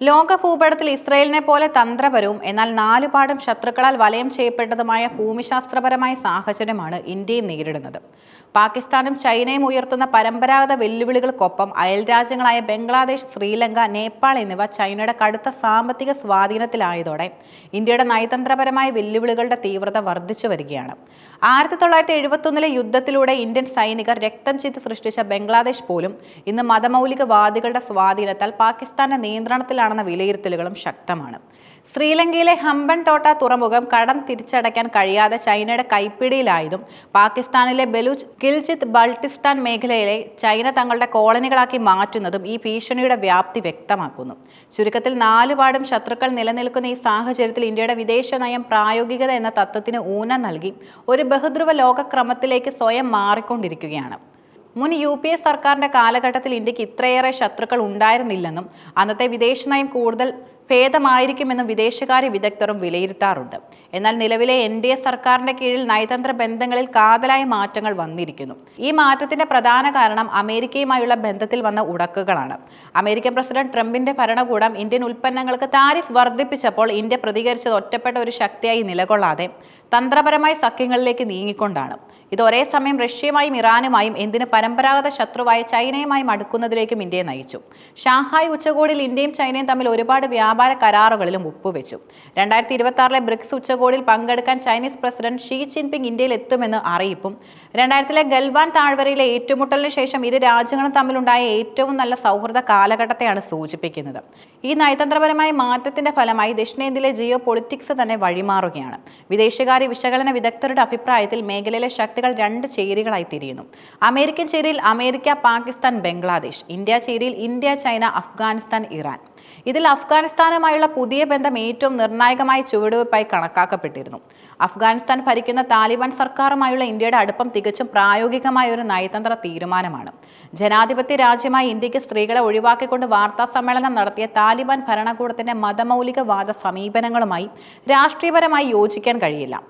ലോക ഭൂപടത്തിൽ ഇസ്രയേലിനെ പോലെ തന്ത്രപരവും എന്നാൽ നാലുപാടും ശത്രുക്കളാൽ വലയം ചെയ്യപ്പെട്ടതുമായ ഭൂമിശാസ്ത്രപരമായ സാഹചര്യമാണ് ഇന്ത്യയും നേരിടുന്നത്. പാകിസ്ഥാനും ചൈനയും ഉയർത്തുന്ന പരമ്പരാഗത വെല്ലുവിളികൾക്കൊപ്പം അയൽരാജ്യങ്ങളായ ബംഗ്ലാദേശ് ശ്രീലങ്ക നേപ്പാൾ എന്നിവ ചൈനയുടെ കടുത്ത സാമ്പത്തിക സ്വാധീനത്തിലായതോടെ ഇന്ത്യയുടെ നയതന്ത്രപരമായ വെല്ലുവിളികളുടെ തീവ്രത വർദ്ധിച്ചു വരികയാണ്. ആയിരത്തി തൊള്ളായിരത്തി എഴുപത്തൊന്നിലെ യുദ്ധത്തിലൂടെ ഇന്ത്യൻ സൈനികർ രക്തം ചീത്ത് സൃഷ്ടിച്ച ബംഗ്ലാദേശ് പോലും ഇന്ന് മതമൗലികവാദികളുടെ സ്വാധീനത്താൽ പാകിസ്ഥാന്റെ നിയന്ത്രണത്തിലാണെന്ന വിലയിരുത്തലുകളും ശക്തമാണ്. ശ്രീലങ്കയിലെ ഹമ്പൻ ടോട്ട തുറമുഖം കടം തിരിച്ചടയ്ക്കാൻ കഴിയാതെ ചൈനയുടെ കൈപ്പിടിയിലായതും പാകിസ്ഥാനിലെ ബലൂച്ച് കിൽജിത്ത് ബൾട്ടിസ്ഥാൻ മേഖലയിലെ ചൈന തങ്ങളുടെ കോളനികളാക്കി മാറ്റുന്നതും ഈ ഭീഷണിയുടെ വ്യാപ്തി വ്യക്തമാക്കുന്നു. ചുരുക്കത്തിൽ നാലുപാടും ശത്രുക്കൾ നിലനിൽക്കുന്ന ഈ സാഹചര്യത്തിൽ ഇന്ത്യയുടെ വിദേശ നയം പ്രായോഗികത എന്ന തത്വത്തിന് ഊന്നൽ നൽകി ഒരു ബഹുധ്രുവ ലോകക്രമത്തിലേക്ക് സ്വയം മാറിക്കൊണ്ടിരിക്കുകയാണ്. മുൻ യു പി എ സർക്കാരിന്റെ കാലഘട്ടത്തിൽ ഇന്ത്യയ്ക്ക് ഇത്രയേറെ ശത്രുക്കൾ ഉണ്ടായിരുന്നില്ലെന്നും അന്നത്തെ വിദേശ നയം കൂടുതൽ ഭേദമായിരിക്കുമെന്നും വിദേശകാര്യ വിദഗ്ധരും വിലയിരുത്താറുണ്ട്. എന്നാൽ നിലവിലെ എൻ ഡി എ സർക്കാരിന്റെ കീഴിൽ നയതന്ത്ര ബന്ധങ്ങളിൽ കാതലായ മാറ്റങ്ങൾ വന്നിരിക്കുന്നു. ഈ മാറ്റത്തിന്റെ പ്രധാന കാരണം അമേരിക്കയുമായുള്ള ബന്ധത്തിൽ വന്ന ഉടക്കുകളാണ്. അമേരിക്കൻ പ്രസിഡന്റ് ട്രംപിന്റെ ഭരണകൂടം ഇന്ത്യൻ ഉൽപ്പന്നങ്ങൾക്ക് താരിഫ് വർദ്ധിപ്പിച്ചപ്പോൾ ഇന്ത്യ പ്രതികരിച്ചത് ഒറ്റപ്പെട്ട ഒരു ശക്തിയായി നിലകൊള്ളാതെ തന്ത്രപരമായ സഖ്യങ്ങളിലേക്ക് നീങ്ങിക്കൊണ്ടാണ്. ഇത് ഒരേ സമയം റഷ്യയുമായും ഇറാനുമായും എന്തിന് പരമ്പരാഗത ശത്രുവായ ചൈനയുമായും അടുക്കുന്നതിലേക്കും ഇന്ത്യയെ നയിച്ചു. ഷാങ്ഹായ് ഉച്ചകോടിയിൽ ഇന്ത്യയും ചൈനയും തമ്മിൽ ഒരുപാട് വ്യാപാര കരാറുകളിലും ഒപ്പുവെച്ചു. രണ്ടായിരത്തി ഇരുപത്തി ആറിലെ ബ്രിക്സ് ഉച്ചകോടിയിൽ പങ്കെടുക്കാൻ ചൈനീസ് പ്രസിഡന്റ് ഷീ ജിൻപിങ് ഇന്ത്യയിൽ എത്തുമെന്ന് അറിയിപ്പും. രണ്ടായിരത്തിലെ ഗൽവാൻ താഴ്വരയിലെ ഏറ്റുമുട്ടലിന് ശേഷം ഇരു രാജ്യങ്ങളും തമ്മിലുണ്ടായ ഏറ്റവും നല്ല സൗഹൃദ കാലഘട്ടത്തെയാണ് സൂചിപ്പിക്കുന്നത്. ഈ നയതന്ത്രപരമായ മാറ്റത്തിന്റെ ഫലമായി ദക്ഷിണേന്ത്യയിലെ ജിയോ പൊളിറ്റിക്സ് തന്നെ വഴിമാറുകയാണ്. വിദേശകാര്യ വിശകലന വിദഗ്ധരുടെ അഭിപ്രായത്തിൽ മേഖലയിലെ ശക്തികൾ രണ്ട് ചേരികളായി തിരിയുന്നു. അമേരിക്കൻ ചേരിയിൽ അമേരിക്ക പാകിസ്ഥാൻ ബംഗ്ലാദേശ്. ഇന്ത്യ ചേരിയിൽ ഇന്ത്യ ചൈന അഫ്ഗാനിസ്ഥാൻ ഇറാൻ. ഇതിൽ അഫ്ഗാനിസ്ഥാനുമായുള്ള പുതിയ ബന്ധം ഏറ്റവും നിർണായകമായ ചുവടുവയ്പായി കണക്കാക്കപ്പെട്ടിരുന്നു. അഫ്ഗാനിസ്ഥാൻ ഭരിക്കുന്ന താലിബാൻ സർക്കാരുമായുള്ള ഇന്ത്യയുടെ അടുപ്പം തികച്ചും പ്രായോഗികമായ ഒരു നയതന്ത്ര തീരുമാനമാണ്. ജനാധിപത്യ രാജ്യമായ ഇന്ത്യയ്ക്ക് സ്ത്രീകളെ ഒഴിവാക്കിക്കൊണ്ട് വാർത്താ സമ്മേളനം നടത്തിയ താലിബാൻ ഭരണകൂടത്തിന്റെ മതമൗലികവാദ സമീപനങ്ങളുമായി രാഷ്ട്രീയപരമായി യോജിക്കാൻ കഴിയില്ല.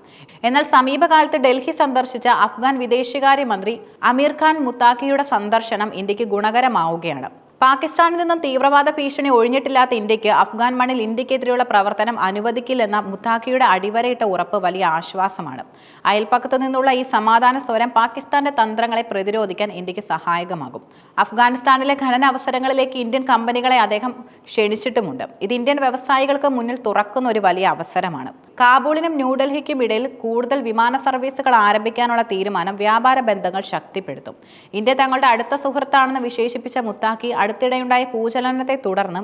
എന്നാൽ സമീപകാലത്ത് ഡൽഹി സന്ദർശിച്ച അഫ്ഗാൻ വിദേശകാര്യമന്ത്രി അമീർ ഖാൻ മുത്താഖിയുടെ സന്ദർശനം ഇന്ത്യയ്ക്ക് ഗുണകരമാവുകയാണ്. പാകിസ്ഥാനിൽ നിന്നും തീവ്രവാദ ഭീഷണി ഒഴിഞ്ഞിട്ടില്ലാത്ത ഇന്ത്യയ്ക്ക് അഫ്ഗാൻ മണ്ണിൽ ഇന്ത്യക്കെതിരെയുള്ള പ്രവർത്തനം അനുവദിക്കില്ലെന്ന മുത്താഖിയുടെ അടിവരയിട്ട ഉറപ്പ് വലിയ ആശ്വാസമാണ്. അയൽപ്പക്കത്തു നിന്നുള്ള ഈ സമാധാന സ്വരം പാകിസ്ഥാന്റെ തന്ത്രങ്ങളെ പ്രതിരോധിക്കാൻ ഇന്ത്യയ്ക്ക് സഹായകമാകും. അഫ്ഗാനിസ്ഥാനിലെ ഖനന അവസരങ്ങളിലേക്ക് ഇന്ത്യൻ കമ്പനികളെ അദ്ദേഹം ക്ഷണിച്ചിട്ടുമുണ്ട്. ഇത് ഇന്ത്യൻ വ്യവസായികൾക്ക് മുന്നിൽ തുറക്കുന്ന ഒരു വലിയ അവസരമാണ്. കാബൂളിനും ന്യൂഡൽഹിക്കും ഇടയിൽ കൂടുതൽ വിമാന സർവീസുകൾ ആരംഭിക്കാനുള്ള തീരുമാനം വ്യാപാര ബന്ധങ്ങൾ ശക്തിപ്പെടുത്തും. ഇന്ത്യ തങ്ങളുടെ അടുത്ത സുഹൃത്താണെന്ന് വിശേഷിപ്പിച്ച മുത്താക്കി അടുത്തിടെയുണ്ടായ ഭൂചലനത്തെ തുടർന്ന്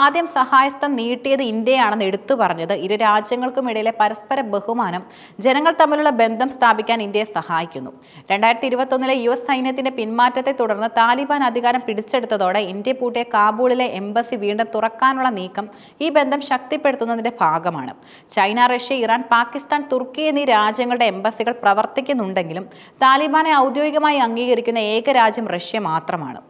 ആദ്യം സഹായസ്ഥം നീട്ടിയത് ഇന്ത്യയാണെന്ന് എടുത്തു പറഞ്ഞത് ഇരു രാജ്യങ്ങൾക്കും ഇടയിലെ പരസ്പര ബഹുമാനം ജനങ്ങൾ തമ്മിലുള്ള ബന്ധം സ്ഥാപിക്കാൻ ഇന്ത്യയെ സഹായിക്കുന്നു. രണ്ടായിരത്തി ഇരുപത്തൊന്നിലെ യു എസ് സൈന്യത്തിന്റെ പിന്മാറ്റത്തെ തുടർന്ന് താലിബാൻ അധികാരം പിടിച്ചെടുത്തതോടെ ഇന്ത്യ പൂട്ടിയ കാബൂളിലെ എംബസി വീണ്ടും തുറക്കാനുള്ള നീക്കം ഈ ബന്ധം ശക്തിപ്പെടുത്തുന്നതിന്റെ ഭാഗമാണ്. ചൈന റഷ്യ ഇറാൻ പാകിസ്ഥാൻ തുർക്കി എന്നീ രാജ്യങ്ങളുടെ എംബസികൾ പ്രവർത്തിക്കുന്നുണ്ടെങ്കിലും താലിബാനെ ഔദ്യോഗികമായി അംഗീകരിക്കുന്ന ഏക രാജ്യം റഷ്യ മാത്രമാണ്.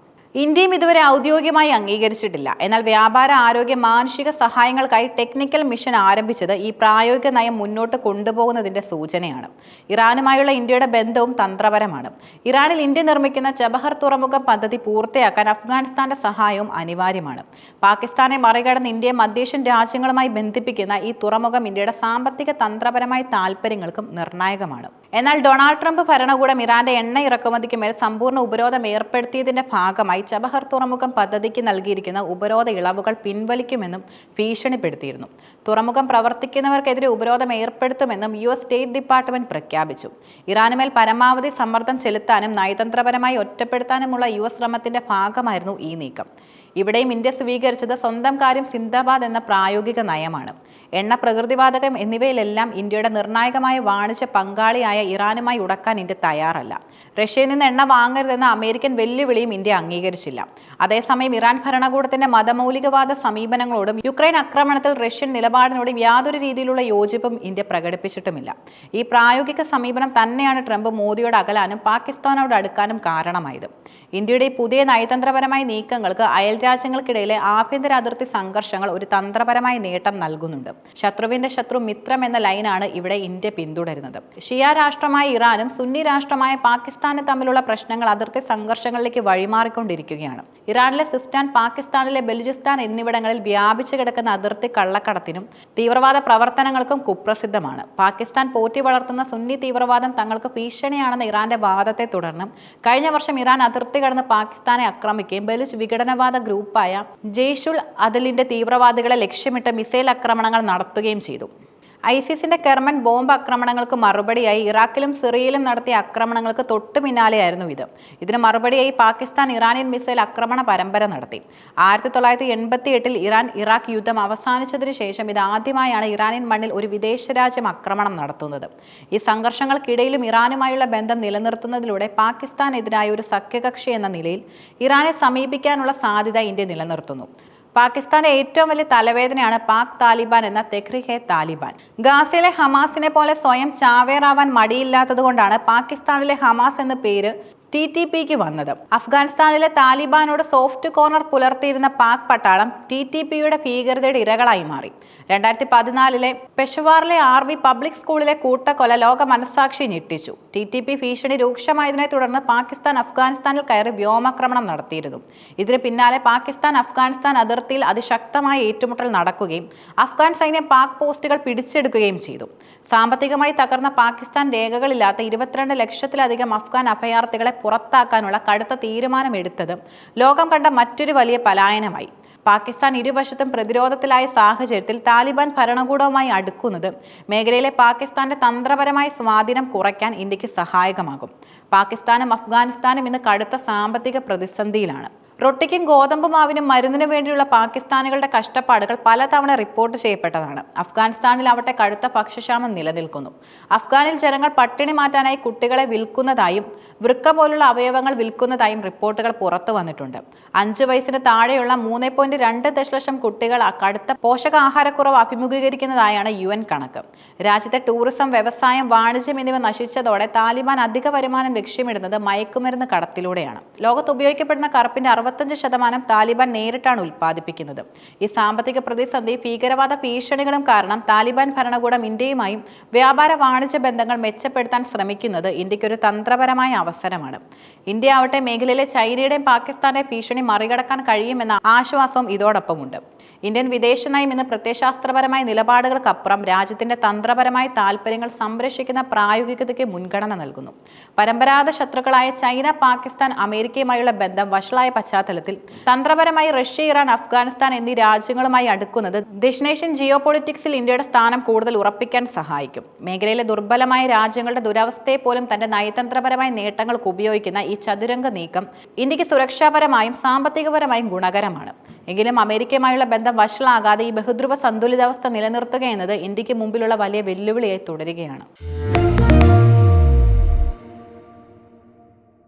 ഇന്ത്യയും ഇതുവരെ ഔദ്യോഗികമായി അംഗീകരിച്ചിട്ടില്ല. എന്നാൽ വ്യാപാര ആരോഗ്യ മാനുഷിക സഹായങ്ങൾക്കായി ടെക്നിക്കൽ മിഷൻ ആരംഭിച്ചത് ഈ പ്രായോഗിക നയം മുന്നോട്ട് കൊണ്ടുപോകുന്നതിന്റെ സൂചനയാണ്. ഇറാനുമായുള്ള ഇന്ത്യയുടെ ബന്ധവും തന്ത്രപരമാണ്. ഇറാനിൽ ഇന്ത്യ നിർമ്മിക്കുന്ന ചബഹർ തുറമുഖ പദ്ധതി പൂർത്തിയാക്കാൻ അഫ്ഗാനിസ്ഥാന്റെ സഹായവും അനിവാര്യമാണ്. പാകിസ്ഥാനെ മറികടന്ന് ഇന്ത്യയെ മധ്യേഷ്യൻ രാജ്യങ്ങളുമായി ബന്ധിപ്പിക്കുന്ന ഈ തുറമുഖം ഇന്ത്യയുടെ സാമ്പത്തിക തന്ത്രപരമായ താൽപ്പര്യങ്ങൾക്കും നിർണായകമാണ്. എന്നാൽ ഡൊണാൾഡ് ട്രംപ് ഭരണകൂടം ഇറാന്റെ എണ്ണ ഇറക്കുമതിക്ക് മേൽ സമ്പൂർണ ഉപരോധം ഏർപ്പെടുത്തിയതിന്റെ ഭാഗമായി ചബഹർ തുറമുഖം പദ്ധതിക്ക് നൽകിയിരിക്കുന്ന ഉപരോധ ഇളവുകൾ പിൻവലിക്കുമെന്നും ഭീഷണിപ്പെടുത്തിയിരുന്നു. തുറമുഖം പ്രവർത്തിക്കുന്നവർക്കെതിരെ ഉപരോധം ഏർപ്പെടുത്തുമെന്നും യു എസ് സ്റ്റേറ്റ് ഡിപ്പാർട്ട്മെന്റ് പ്രഖ്യാപിച്ചു. ഇറാനുമേൽ പരമാവധി സമ്മർദ്ദം ചെലുത്താനും നയതന്ത്രപരമായി ഒറ്റപ്പെടുത്താനുമുള്ള യു എസ് ശ്രമത്തിന്റെ ഭാഗമായിരുന്നു ഈ നീക്കം. ഇവിടെയും ഇന്ത്യ സ്വീകരിച്ചത് സ്വന്തം കാര്യം സിന്ദാബാദ് എന്ന പ്രായോഗിക നയമാണ്. എണ്ണ പ്രകൃതിവാതകം എന്നിവയിലെല്ലാം ഇന്ത്യയുടെ നിർണായകമായ വാണിജ്യ പങ്കാളിയായ ഇറാനുമായി ഉടക്കാൻ ഇന്ത്യ തയ്യാറല്ല. റഷ്യയിൽ നിന്ന് എണ്ണ വാങ്ങരുതെന്ന അമേരിക്കൻ വെല്ലുവിളിയും ഇന്ത്യ അംഗീകരിച്ചില്ല. അതേസമയം ഇറാൻ ഭരണകൂടത്തിന്റെ മതമൗലികവാദ സമീപനങ്ങളോടും യുക്രൈൻ ആക്രമണത്തിൽ റഷ്യൻ നിലപാടിനോടും യാതൊരു രീതിയിലുള്ള യോജിപ്പും ഇന്ത്യ പ്രകടിപ്പിച്ചിട്ടുമില്ല. ഈ പ്രായോഗിക സമീപനം തന്നെയാണ് ട്രംപ് മോദിയോട് അകലാനും പാകിസ്ഥാനോട് അടുക്കാനും കാരണമായത്. ഇന്ത്യയുടെ പുതിയ നയതന്ത്രപരമായ നീക്കങ്ങൾക്ക് അയൽ രാജ്യങ്ങൾക്കിടയിലെ ആഭ്യന്തര അതിർത്തി സംഘർഷങ്ങൾ ഒരു തന്ത്രപരമായ നേട്ടം നൽകുന്നുണ്ട്. ശത്രുവിന്റെ ശത്രു മിത്രം എന്ന ലൈനാണ് ഇവിടെ ഇന്ത്യ പിന്തുടരുന്നത്. ഷിയ രാഷ്ട്രമായ ഇറാനും സുന്നി രാഷ്ട്രമായ പാകിസ്ഥാനും തമ്മിലുള്ള പ്രശ്നങ്ങൾ അതിർത്തി സംഘർഷങ്ങളിലേക്ക് വഴിമാറിക്കൊണ്ടിരിക്കുകയാണ്. ഇറാനിലെ സിസ്റ്റാൻ പാകിസ്ഥാനിലെ ബലൂചിസ്ഥാൻ എന്നിവിടങ്ങളിൽ വ്യാപിച്ചു കിടക്കുന്ന അതിർത്തി കള്ളക്കടത്തിനും തീവ്രവാദ പ്രവർത്തനങ്ങൾക്കും കുപ്രസിദ്ധമാണ്. പാകിസ്ഥാൻ പോറ്റി വളർത്തുന്ന സുന്നി തീവ്രവാദം തങ്ങൾക്ക് ഭീഷണിയാണെന്ന ഇറാന്റെ വാദത്തെ തുടർന്ന് കഴിഞ്ഞ വർഷം ഇറാൻ അതിർത്തി കടന്ന് പാകിസ്ഥാനെ ആക്രമിക്കുകയും ബലൂച്ച് വിഘടനവാദ ഗ്രൂപ്പായ ജെയ്ഷുൽ അദലിന്റെ തീവ്രവാദികളെ ലക്ഷ്യമിട്ട് മിസൈൽ ആക്രമണങ്ങൾ നടത്തുകയും ചെയ്തു. ഐസിസിന്റെ കെർമൻ ബോംബ് ആക്രമണങ്ങൾക്ക് മറുപടിയായി ഇറാഖിലും സിറിയയിലും നടത്തിയ ആക്രമണങ്ങൾക്ക് തൊട്ടു പിന്നാലെയായിരുന്നു ഇത്. ഇതിന് മറുപടിയായി പാകിസ്ഥാൻ ഇറാനിയൻ മിസൈൽ ആക്രമണ പരമ്പര നടത്തി. ആയിരത്തി തൊള്ളായിരത്തി എൺപത്തി എട്ടിൽ ഇറാൻ ഇറാഖ് യുദ്ധം അവസാനിച്ചതിനു ശേഷം ഇത് ആദ്യമായാണ് ഇറാനിയൻ മണ്ണിൽ ഒരു വിദേശ രാജ്യം ആക്രമണം നടത്തുന്നത്. ഈ സംഘർഷങ്ങൾക്കിടയിലും ഇറാനുമായുള്ള ബന്ധം നിലനിർത്തുന്നതിലൂടെ പാകിസ്ഥാനെതിരായ ഒരു സഖ്യകക്ഷി എന്ന നിലയിൽ ഇറാനെ സമീപിക്കാനുള്ള സാധ്യത ഇന്ത്യ നിലനിർത്തുന്നു. പാകിസ്ഥാന്റെ ഏറ്റവും വലിയ തലവേദനയാണ് പാക് താലിബാൻ എന്ന തെഹ്രിഹെ താലിബാൻ. ഗാസയിലെ ഹമാസിനെ പോലെ സ്വയം ചാവേറാവാൻ മടിയില്ലാത്തതുകൊണ്ടാണ് പാകിസ്ഥാനിലെ ഹമാസ് എന്ന പേര് ടി ടി പിക്ക് വന്നത്. അഫ്ഗാനിസ്ഥാനിലെ താലിബാനോട് സോഫ്റ്റ് കോർണർ പുലർത്തിയിരുന്ന പാക് പട്ടാളം ടി ടി പിയുടെ ഭീകരതയുടെ ഇരകളായി മാറി. രണ്ടായിരത്തി പതിനാലിലെ പെഷവാറിലെ ആർ വി പബ്ലിക് സ്കൂളിലെ കൂട്ടക്കൊല ലോക മനസ്സാക്ഷി ഞെട്ടിച്ചു. ടി ടി പി ഭീഷണി രൂക്ഷമായതിനെ തുടർന്ന് പാകിസ്ഥാൻ അഫ്ഗാനിസ്ഥാനിൽ കയറി വ്യോമാക്രമണം നടത്തിയിരുന്നു. ഇതിന് പിന്നാലെ പാകിസ്ഥാൻ അഫ്ഗാനിസ്ഥാൻ അതിർത്തിയിൽ അതിശക്തമായ ഏറ്റുമുട്ടൽ നടക്കുകയും അഫ്ഗാൻ സൈന്യം പാക് പോസ്റ്റുകൾ പിടിച്ചെടുക്കുകയും ചെയ്തു. സാമ്പത്തികമായി തകർന്ന പാകിസ്ഥാൻ രേഖകളില്ലാത്ത ഇരുപത്തിരണ്ട് ലക്ഷത്തിലധികം അഫ്ഗാൻ അഭയാർത്ഥികളെ പുറത്താക്കാനുള്ള കടുത്ത തീരുമാനമെടുത്തത്. ലോകം കണ്ട മറ്റൊരു വലിയ പലായനമായി. പാകിസ്ഥാൻ ഇരുവശത്തും പ്രതിരോധത്തിലായ സാഹചര്യത്തിൽ താലിബാൻ ഭരണകൂടവുമായി അടുക്കുന്നത് മേഖലയിലെ പാകിസ്ഥാന്റെ തന്ത്രപരമായ സ്വാധീനം കുറയ്ക്കാൻ ഇന്ത്യയ്ക്ക് സഹായകമാകും. പാകിസ്ഥാനും അഫ്ഗാനിസ്ഥാനും ഇന്ന് കടുത്ത സാമ്പത്തിക പ്രതിസന്ധിയിലാണ്. റൊട്ടിക്കും ഗോതമ്പ് മാവിനും മരുന്നിനു വേണ്ടിയുള്ള പാകിസ്ഥാനികളുടെ കഷ്ടപ്പാടുകൾ പലതവണ റിപ്പോർട്ട് ചെയ്യപ്പെട്ടതാണ്. അഫ്ഗാനിസ്ഥാനിൽ അഫ്ഗാനിസ്ഥാനിലാവട്ടെ കടുത്ത ഭക്ഷ്യക്ഷാമം നിലനിൽക്കുന്നു. അഫ്ഗാനിൽ ജനങ്ങൾ പട്ടിണി മാറ്റാനായി കുട്ടികളെ വിൽക്കുന്നതായും വൃക്ക പോലുള്ള അവയവങ്ങൾ വിൽക്കുന്നതായും റിപ്പോർട്ടുകൾ പുറത്തു വന്നിട്ടുണ്ട്. അഞ്ചു വയസ്സിന് താഴെയുള്ള മൂന്ന് പോയിന്റ് രണ്ട് ദശലക്ഷം കുട്ടികൾ കടുത്ത പോഷകാഹാരക്കുറവ് അഭിമുഖീകരിക്കുന്നതായാണ് യു എൻ കണക്ക്. രാജ്യത്തെ ടൂറിസം വ്യവസായം വാണിജ്യം എന്നിവ നശിച്ചതോടെ താലിബാൻ അധിക വരുമാനം ലക്ഷ്യമിടുന്നത് മയക്കുമരുന്ന് കടത്തിലൂടെയാണ്. ലോകത്ത് ഉപയോഗിക്കപ്പെടുന്ന കറുപ്പിന്റെ അറുപത്തഞ്ച് ശതമാനം താലിബാൻ നേരിട്ടാണ് ഉൽപ്പാദിപ്പിക്കുന്നത്. ഈ സാമ്പത്തിക പ്രതിസന്ധി ഭീകരവാദ ഭീഷണികളും കാരണം താലിബാൻ ഭരണകൂടം ഇന്ത്യയുമായും വ്യാപാര വാണിജ്യ ബന്ധങ്ങൾ മെച്ചപ്പെടുത്താൻ ശ്രമിക്കുന്നത് ഇന്ത്യക്കൊരു തന്ത്രപരമായ അവസരമാണ്. ഇന്ത്യ ആവട്ടെ മേഖലയിലെ ചൈനയുടെയും പാകിസ്ഥാന്റെയും ഭീഷണി മറികടക്കാൻ കഴിയുമെന്ന ആശ്വാസവും ഇതോടൊപ്പമുണ്ട്. ഇന്ത്യൻ വിദേശ നയം ഇന്ന് പ്രത്യയശാസ്ത്രപരമായ നിലപാടുകൾക്കപ്പുറം രാജ്യത്തിന്റെ തന്ത്രപരമായ താൽപ്പര്യങ്ങൾ സംരക്ഷിക്കുന്ന പ്രായോഗികതയ്ക്ക് മുൻഗണന നൽകുന്നു. പരമ്പരാഗത ശത്രുക്കളായ ചൈന പാകിസ്ഥാൻ അമേരിക്കയുമായുള്ള ബന്ധം വഷളായ പശ്ചാത്തലത്തിൽ. തന്ത്രപരമായി റഷ്യ ഇറാൻ അഫ്ഗാനിസ്ഥാൻ എന്നീ രാജ്യങ്ങളുമായി അടുക്കുന്നത് ദക്ഷിണേഷ്യൻ ജിയോ പൊളിറ്റിക്സിൽ ഇന്ത്യയുടെ സ്ഥാനം കൂടുതൽ ഉറപ്പിക്കാൻ സഹായിക്കും. മേഖലയിലെ ദുർബലമായ രാജ്യങ്ങളുടെ ദുരവസ്ഥയെ പോലും തന്റെ നയതന്ത്രപരമായ നേട്ടങ്ങൾക്ക് ഉപയോഗിക്കുന്ന ഈ ചതുരംഗ നീക്കം ഇന്ത്യയ്ക്ക് സുരക്ഷാപരമായും സാമ്പത്തികപരമായും ഗുണകരമാണ്. എങ്കിലും അമേരിക്കയുമായുള്ള ബന്ധം വഷളാകാതെ ഈ ബഹുദ്രുവ സന്തുലിതാവസ്ഥ നിലനിർത്തുക എന്നത് ഇന്ത്യയ്ക്ക് മുമ്പിലുള്ള വലിയ വെല്ലുവിളിയായി തുടരുകയാണ്.